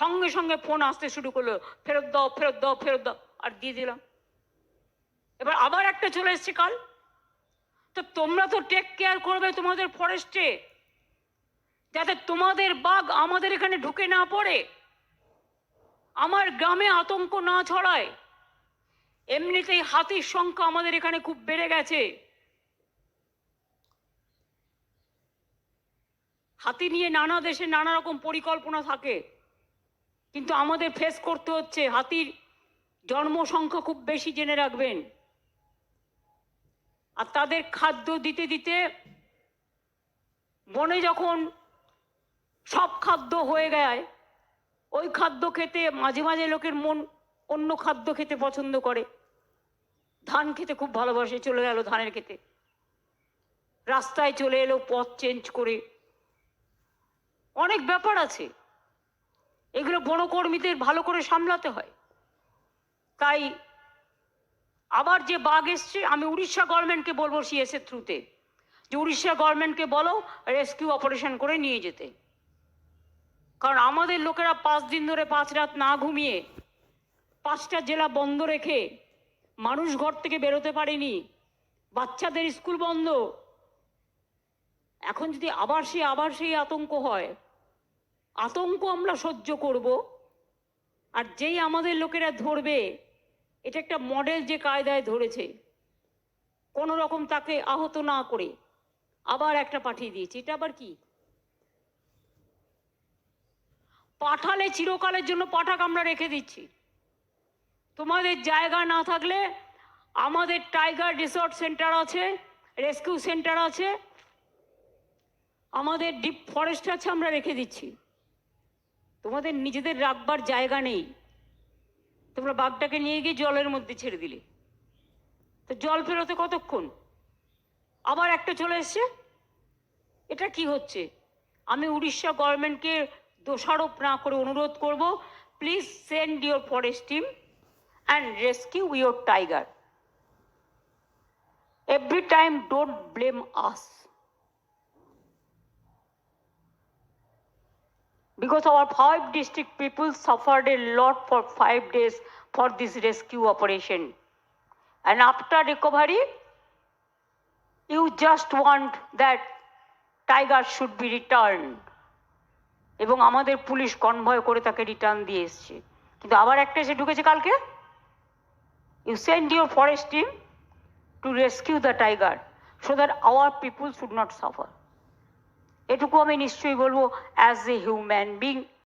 সঙ্গে সঙ্গে ফোন আসতে শুরু করল, ফেরত দাও ফেরত দাও ফেরত দাও, আর দিয়ে দিলাম। এবার আবার একটা চলে এসছে কাল। তো তোমরা তো টেক কেয়ার করবে তোমাদের ফরেস্টে যাতে তোমাদের বাঘ আমাদের এখানে ঢুকে না পড়ে, আমার গ্রামে আতঙ্ক না ছড়ায়। এমনিতেই হাতির সংখ্যা আমাদের এখানে খুব বেড়ে গেছে। হাতি নিয়ে নানা দেশে নানা রকম পরিকল্পনা থাকে। কিন্তু আমাদের ফেস করতে হচ্ছে, হাতির জন্মসংখ্যা খুব বেশি জেনে রাখবেন। আর তাদের খাদ্য দিতে দিতে বনে যখন সব খাদ্য হয়ে যায় ওই খাদ্য খেতে মাঝে মাঝে লোকের মন অন্য খাদ্য খেতে পছন্দ করে। ধান খেতে খুব ভালোবাসে, চলে গেল ধানের খেতে রাস্তায় চলে এলো, পথ চেঞ্জ করে। অনেক ব্যাপার আছে। এগুলো বনকর্মীদের ভালো করে সামলাতে হয়। তাই আবার যে বাঘ এসছে, আমি উড়িষ্যা গভর্নমেন্টকে বলব সিএসের থ্রুতে, যে উড়িষ্যা গভর্নমেন্টকে বলো রেস্কিউ অপারেশন করে নিয়ে যেতে। কারণ আমাদের লোকেরা পাঁচ দিন ধরে পাঁচ রাত না ঘুমিয়ে পাঁচটা জেলা বন্ধ রেখে মানুষ ঘর থেকে বেরোতে পারেনি, বাচ্চাদের স্কুল বন্ধ। এখন যদি আবার সে, আবার সেই আতঙ্ক হয় আতঙ্ক আমরা সহ্য করব। আর যেই আমাদের লোকেরা ধরবে, এটা একটা মডেল যে কায়দায় ধরেছে। কোনো রকম তাকে আহত না করে আবার একটা পাঠিয়ে দিয়েছে। এটা আবার কি? পাঠালে চিরকালের জন্য পাঠাক আমরা রেখে দিচ্ছি। তোমাদের জায়গা না থাকলে আমাদের টাইগার রিসর্ট সেন্টার আছে, রেস্কিউ সেন্টার আছে, আমাদের ডিপ ফরেস্ট আছে আমরা রেখে দিচ্ছি। তোমাদের নিজেদের রাখবার জায়গা নেই। তোমরা বাঘটাকে নিয়ে গিয়ে জলের মধ্যে ছেড়ে দিলে। তো জল ফেরোতে কতক্ষণ? আবার একটা চলে এসছে? এটা কি হচ্ছে? আমি উড়িষ্যা গভর্নমেন্টকে দোষারোপ না করে অনুরোধ করব, please send your forest team and rescue your tiger. Every time don't blame us. Because our five district people suffered a lot for five days for this rescue operation. And after recovery, you just want that tiger should be returned. এবং আমাদের police convoy করে তাকে return দিয়ে এসছে কিন্তু আবার একটা এসে ঢুকেছে কালকে you send your forest team to rescue the tiger so that our people should not suffer এটুকু আমি নিশ্চয়ই বলব অ্যাজ এ হিউম্যান বিং